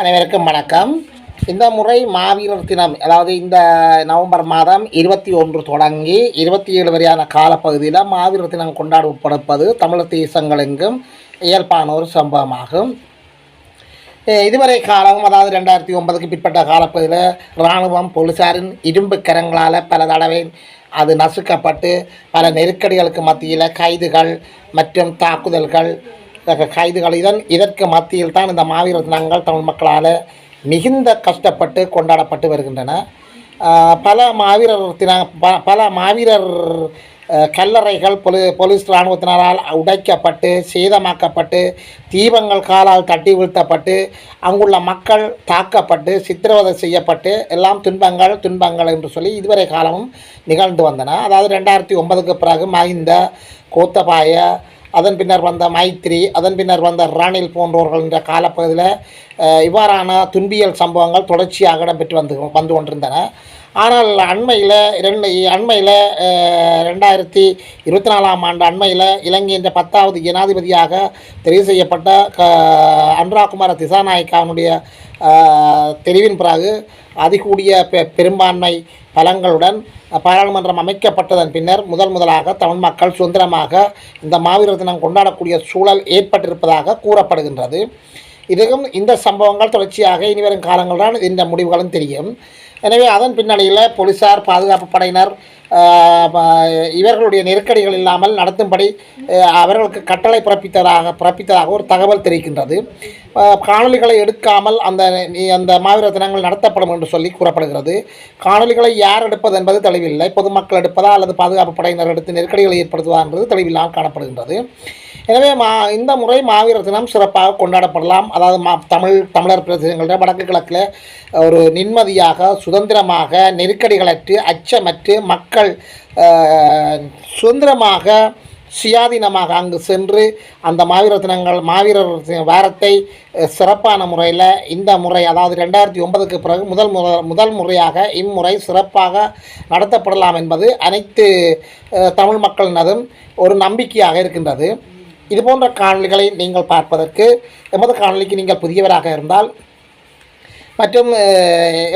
அனைவருக்கும் வணக்கம். இந்த முறை மாவீரர் தினம் அதாவது இந்த நவம்பர் மாதம் இருபத்தி ஒன்று தொடங்கி இருபத்தி ஏழு வரையான காலப்பகுதியில் மாவீரர் தினம் கொண்டாடப்படுப்பது தமிழர் தேசங்களெங்கும் இயல்பான ஒரு சம்பவமாகும். இதுவரை காலம் அதாவது ரெண்டாயிரத்தி ஒன்பதுக்கு பிற்பட்ட காலப்பகுதியில் இராணுவம் போலீஸாரின் இரும்பு கரங்களால் பல தடவை அது நசுக்கப்பட்டு பல நெருக்கடிகளுக்கு மத்தியில் கைதுகள் மற்றும் தாக்குதல்கள் கைதுகள் இதன் இதற்கு மத்தியில் தான் இந்த மாவீரர் தினங்கள் தமிழ் மக்களால் மிகுந்த கஷ்டப்பட்டு கொண்டாடப்பட்டு வருகின்றன. பல மாவீரர் தின ப- பல மாவீரர் கல்லறைகள் பொலி போலீஸ் இராணுவத்தினரால் உடைக்கப்பட்டு சேதமாக்கப்பட்டு தீபங்கள் காலால் தட்டி வீழ்த்தப்பட்டு அங்குள்ள மக்கள் தாக்கப்பட்டு சித்திரவதை செய்யப்பட்டு எல்லாம் துன்பங்கள் துன்பங்கள் என்று சொல்லி இதுவரை காலமும் நிகழ்ந்து வந்தன. அதாவது ரெண்டாயிரத்தி ஒன்பதுக்கு பிறகு மஹிந்த கோத்தபாய அதன் பின்னர் வந்த மைத்ரி அதன் பின்னர் வந்த ரணில் போன்றவர்கள் என்ற காலப்பகுதியில் இவ்வாறான துன்பியல் சம்பவங்கள் தொடர்ச்சியாக இடம்பெற்று வந்து வந்து கொண்டிருந்தன. ஆனால் அண்மையில் ரெண்டு அண்மையில் ரெண்டாயிரத்தி இருபத்தி நாலாம் ஆண்டு அண்மையில் இலங்கை என்ற பத்தாவது ஜனாதிபதியாக தெரிவு செய்யப்பட்ட க அனுராகுமார திசாநாயக்காவுடைய தெரிவின் பிறகு அதிகூடிய பெ பெரும்பான்மை பலங்களுடன் பாராளுமன்றம் அமைக்கப்பட்டதன் பின்னர் முதல் முதலாக தமிழ் மக்கள் சுதந்திரமாக இந்த மாவீரர் தினம் கொண்டாடக்கூடிய சூழல் ஏற்பட்டிருப்பதாக கூறப்படுகின்றது. இதுவும் இந்த சம்பவங்கள் தொடர்ச்சியாக இனிவரும் காலங்கள்தான் இந்த முடிவுகளும் தெரியும். எனவே அதன் பின்னணியில் போலீசார் பாதுகாப்பு படையினர் இவர்களுடைய நெருக்கடிகள் இல்லாமல் நடத்தும்படி அவர்களுக்கு கட்டளை பிறப்பித்ததாக பிறப்பித்ததாக ஒரு தகவல் தெரிவிக்கின்றது. காணொலிகளை காணொளிகளை எடுக்காமல் அந்த அந்த மாவீர தினங்கள் நடத்தப்படும் என்று சொல்லி கூறப்படுகிறது. காணொளிகளை யார் எடுப்பது என்பது தெளிவில்லை. பொதுமக்கள் எடுப்பதா அல்லது பாதுகாப்பு படையினர் எடுத்து நெருக்கடிகளை ஏற்படுத்துவதா என்பது தெளிவில்லாமல் காணப்படுகின்றது. எனவே மா இந்த முறை மாவீரர் தினம் சிறப்பாக கொண்டாடப்படலாம். அதாவது மா தமிழ் தமிழர் பிரதேசங்களில் வடக்கு கிழக்கில் ஒரு நிம்மதியாக சுதந்திரமாக நெருக்கடிகளற்று அச்சமற்று மக்கள் சுதந்திரமாக சுயாதீனமாக அங்கு சென்று அந்த மாவீர தினங்கள் மாவீரர் வாரத்தை சிறப்பான முறையில் இந்த முறை அதாவது ரெண்டாயிரத்தி ஒன்பதுக்கு பிறகு முதல் முறை முதல் முறையாக இம்முறை சிறப்பாக நடத்தப்படலாம் என்பது அனைத்து தமிழ் மக்களினதும் ஒரு நம்பிக்கையாக இருக்கின்றது. இது போன்ற காணொளிகளை நீங்கள் பார்ப்பதற்கு எமது காணொலிக்கு நீங்கள் புதியவராக இருந்தால் மற்றும்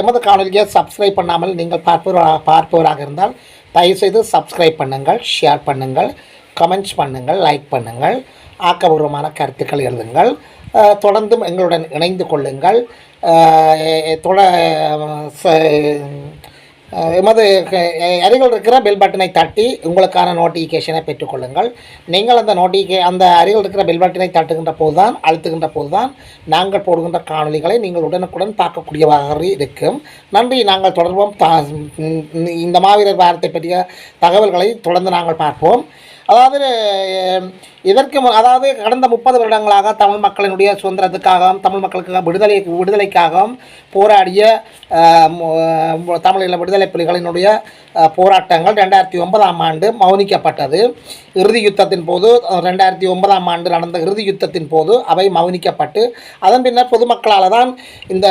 எமது காணொலியை சப்ஸ்கிரைப் பண்ணாமல் நீங்கள் பார்ப்பவராக பார்ப்பவராக இருந்தால் தயவுசெய்து சப்ஸ்கிரைப் பண்ணுங்கள் ஷேர் பண்ணுங்கள் கமெண்ட்ஸ் பண்ணுங்கள் லைக் பண்ணுங்கள் ஆக்கபூர்வமான கருத்துக்கள் எழுதுங்கள் தொடர்ந்தும் எங்களுடன் இணைந்து கொள்ளுங்கள் தொட எமது அருகில் இருக்கிற பெல் பட்டனை தட்டி உங்களுக்கான நோட்டிஃபிகேஷனை பெற்றுக்கொள்ளுங்கள். நீங்கள் அந்த நோட்டிஃபிகே அந்த அருகில் இருக்கிற பெல் பட்டனை தட்டுகின்ற போது தான் அழுத்துகின்ற போது தான் நாங்கள் போடுகின்ற காணொளிகளை நீங்கள் உடனுக்குடன் பார்க்கக்கூடியவாக இருக்கும். நன்றி நாங்கள் தொடர்வோம். தா இந்த மாவீரர் வாரத்தை பற்றிய தகவல்களை தொடர்ந்து நாங்கள் பார்ப்போம். அதாவது இதற்கு அதாவது கடந்த முப்பது வருடங்களாக தமிழ் மக்களினுடைய சுதந்திரத்துக்காகவும் தமிழ் மக்களுக்கு விடுதலை விடுதலைக்காகவும் போராடிய தமிழீழ விடுதலை புலிகளினுடைய போராட்டங்கள் ரெண்டாயிரத்தி ஒன்பதாம் ஆண்டு மௌனிக்கப்பட்டது. இறுதி யுத்தத்தின் போது ரெண்டாயிரத்தி ஒன்பதாம் ஆண்டு நடந்த இறுதி யுத்தத்தின் போது அவை மௌனிக்கப்பட்டு அதன் பின்னர் பொதுமக்களால் தான் இந்த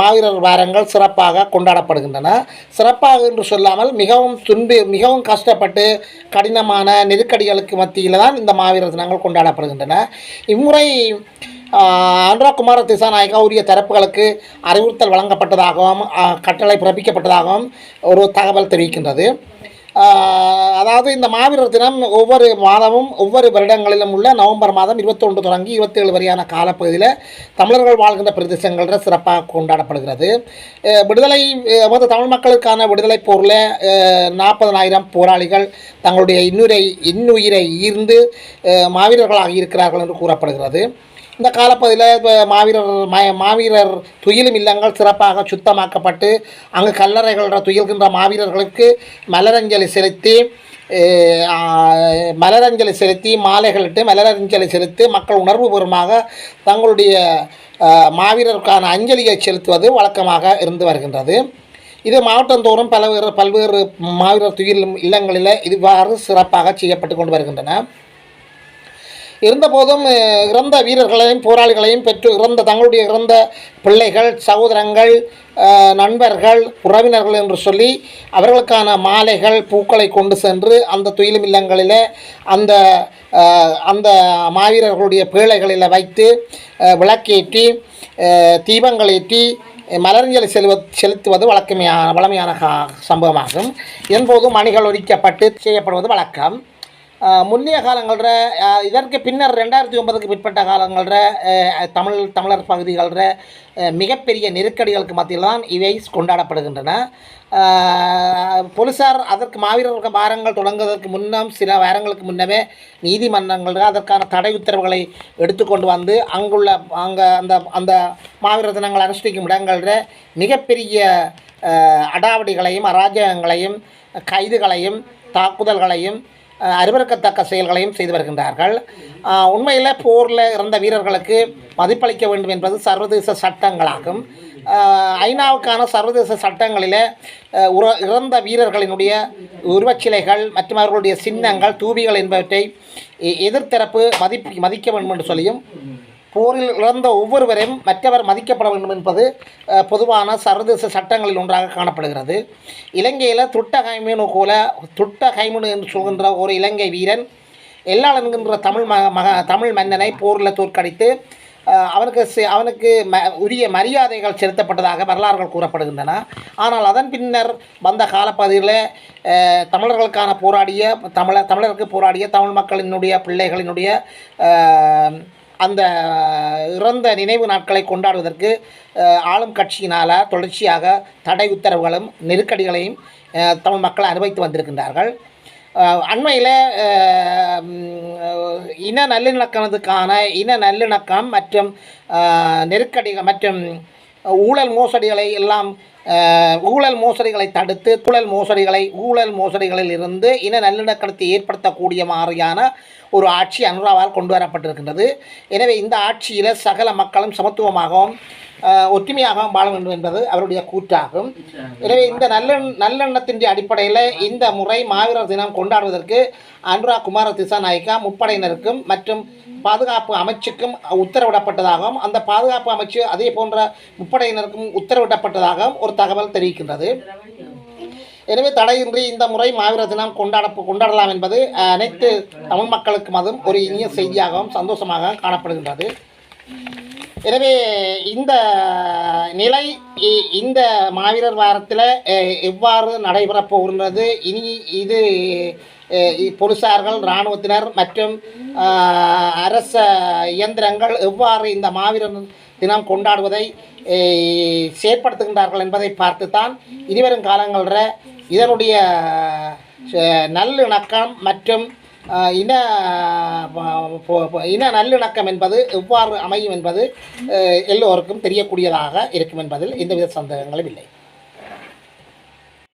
மாவீரர் வாரங்கள் சிறப்பாக கொண்டாடப்படுகின்றன. சிறப்பாக என்று சொல்லாமல் மிகவும் துன்பி மிகவும் கஷ்டப்பட்டு கடினமான நெருக்கடிகளுக்கு மத்தியில் தான் இந்த மாவீரர் தினங்கள் கொண்டாடப்படுகின்றன. இம்முறை ஆஹ், அனுராகுமார திசாநாயக்கா உரிய தரப்புகளுக்கு அறிவுறுத்தல் வழங்கப்பட்டதாகவும் கட்டளை பிறப்பிக்கப்பட்டதாகவும் ஒரு தகவல் தெரிவிக்கின்றது. அதாவது இந்த மாவீரர் தினம் ஒவ்வொரு மாதமும் ஒவ்வொரு வருடங்களிலும் உள்ள நவம்பர் மாதம் இருபத்தொன்று தொடங்கி இருபத்தேழு வரையான காலப்பகுதியில் தமிழர்கள் வாழ்கின்ற பிரதேசங்களில் சிறப்பாக கொண்டாடப்படுகிறது. விடுதலை மொத்த அதாவது தமிழ் மக்களுக்கான விடுதலை போரில் நாற்பதனாயிரம் போராளிகள் தங்களுடைய இன்னுரை இன்னுயிரை ஈர்ந்து மாவீரர்களாக இருக்கிறார்கள் என்று கூறப்படுகிறது. இந்த காலப்பகுதியில் இப்போ மாவீரர் மா மாவீரர் துயிலும் இல்லங்கள் சிறப்பாக சுத்தமாக்கப்பட்டு அங்கு கல்லறைகள துயில்கின்ற மாவீரர்களுக்கு மலரஞ்சலி செலுத்தி மலரஞ்சலி செலுத்தி மாலைகளிட்டு மலரஞ்சலி செலுத்தி மக்கள் உணர்வுபூர்வமாக தங்களுடைய மாவீரருக்கான அஞ்சலியை செலுத்துவது வழக்கமாக இருந்து வருகின்றது. இது மாவட்டந்தோறும் பல்வேறு பல்வேறு மாவீரர் துயில் இல்லங்களில் இவ்வாறு சிறப்பாக செய்யப்பட்டு கொண்டு வருகின்றன. இருந்தபோதும் இறந்த வீரர்களையும் போராளிகளையும் பெற்று இறந்த தங்களுடைய இறந்த பிள்ளைகள் சகோதரங்கள் நண்பர்கள் உறவினர்கள் என்று சொல்லி அவர்களுக்கான மாலைகள் பூக்களை கொண்டு சென்று அந்த துயிலும் இல்லங்களில் அந்த அந்த மாவீரர்களுடைய பேழைகளில் வைத்து விளக்கேற்றி தீபங்களேற்றி மலரஞ்சலி செலுவ செலுத்துவது வழக்கமையான வளமையான சம்பவமாகும். இதன்போது மணிகள் ஒலிக்கப்பட்டு செய்யப்படுவது வழக்கம். முன்னைய காலங்களில் இதற்கு பின்னர் ரெண்டாயிரத்தி ஒன்பதுக்கு பிற்பட்ட காலங்களில் தமிழ் தமிழர் பகுதிகளில் மிகப்பெரிய நெருக்கடிகளுக்கு மத்தியில் தான் இவை கொண்டாடப்படுகின்றன. போலீஸார் அதற்கு மாவீரர்கள் வாரங்கள் தொடங்குவதற்கு முன்னம் சில வாரங்களுக்கு முன்னமே நீதிமன்றங்கள் அதற்கான தடை உத்தரவுகளை எடுத்துக்கொண்டு வந்து அங்குள்ள அங்கே அந்த அந்த மாவீரர் தினங்கள் அனுஷ்டிக்கும் இடங்களில் மிகப்பெரிய அடாவடிகளையும் அராஜகங்களையும் கைதுகளையும் தாக்குதல்களையும் அறிவிறக்கத்தக்க செயல்களையும் செய்து வருகின்றார்கள். உண்மையில் போரில் இறந்த வீரர்களுக்கு மதிப்பளிக்க வேண்டும் என்பது சர்வதேச சட்டங்களாகும். ஐநாவுக்கான சர்வதேச சட்டங்களில் உற இறந்த வீரர்களினுடைய உருவச்சிலைகள் மற்றும் அவர்களுடைய சின்னங்கள் தூபிகள் என்பவற்றை எதிர்த்தரப்பு மதிப்பு மதிக்க வேண்டும் என்று சொல்லியும் போரில் இழந்த ஒவ்வொருவரையும் மற்றவர் மதிக்கப்பட வேண்டும் என்பது பொதுவான சர்வதேச சட்டங்களில் ஒன்றாக காணப்படுகிறது. இலங்கையில் துட்ட கைமுனு போல துட்ட கைமுனு என்று சொல்கின்ற ஒரு இலங்கை வீரன் எல்லாள் என்கின்ற தமிழ் மக மக தமிழ் மன்னனை போரில் தோற்கடித்து அவனுக்கு அவனுக்கு ம உரிய மரியாதைகள் செலுத்தப்பட்டதாக வரலாறுகள் கூறப்படுகின்றன. ஆனால் அதன் பின்னர் வந்த காலப்பகுதியில் தமிழர்களுக்கான போராடிய தமிழ தமிழருக்கு போராடிய தமிழ் மக்களினுடைய பிள்ளைகளினுடைய அந்த இறந்த நினைவு நாட்களை கொண்டாடுவதற்கு ஆளும் கட்சியினால் தொடர்ச்சியாக தடை உத்தரவுகளும் நெருக்கடிகளையும் தமிழ் மக்கள் அனுபவித்து வந்திருக்கின்றார்கள். அண்மையில் இன நல்லிணக்கத்துக்கான இன நல்லிணக்கம் மற்றும் நெருக்கடிகள் மற்றும் ஊழல் மோசடிகளை எல்லாம் ஊழல் மோசடிகளை தடுத்து ஊழல் மோசடிகளை ஊழல் மோசடிகளில் இருந்து இன நல்லிணக்கத்தை ஏற்படுத்தக்கூடிய மாதிரியான ஒரு ஆட்சி அனுராவால் கொண்டு வரப்பட்டிருக்கின்றது. எனவே இந்த ஆட்சியில் சகல மக்களும் சமத்துவமாகவும் ஒற்றுமையாகவும் வாழ வேண்டும் என்பது அவருடைய கூற்றாகும். எனவே இந்த நல்ல நல்லெண்ணத்தின் அடிப்படையில் இந்த முறை மாவீரர் தினம் கொண்டாடுவதற்கு அனுரா குமார திசாநாயக்கா முப்படையினருக்கும் மற்றும் பாதுகாப்பு அமைச்சுக்கும் உத்தரவிடப்பட்டதாகவும் அந்த பாதுகாப்பு அமைச்சு அதே போன்ற முப்படையினருக்கும் உத்தரவிடப்பட்டதாகவும் ஒரு தகவல் தெரிவிக்கின்றது. எனவே தடையின்றி இந்த முறை மாவீர தினம் கொண்டாட கொண்டாடலாம் என்பது அனைத்து தமிழ் மக்களுக்கும் அதுவும் ஒரு இனிய செய்தியாகவும் சந்தோஷமாக காணப்படுகின்றது. எனவே இந்த நிலை இ- இந்த மாவீரர் வாரத்தில் எவ்வாறு நடைபெறப் போகின்றது? இனி இது போலீசார்கள் இராணுவத்தினர் மற்றும் அரச இயந்திரங்கள் எவ்வாறு இந்த மாவீரர் தினம் கொண்டாடுவதை செயற்படுத்துகின்றார்கள் என்பதை பார்த்துத்தான் இனிவரும் காலங்களில் இதனுடைய நல்லிணக்கம் மற்றும் இன இன நல்லிணக்கம் என்பது எவ்வாறு அமையும் என்பது எல்லோருக்கும் தெரியக்கூடியதாக இருக்கும் என்பதில் எந்தவித சந்தேகங்களும் இல்லை.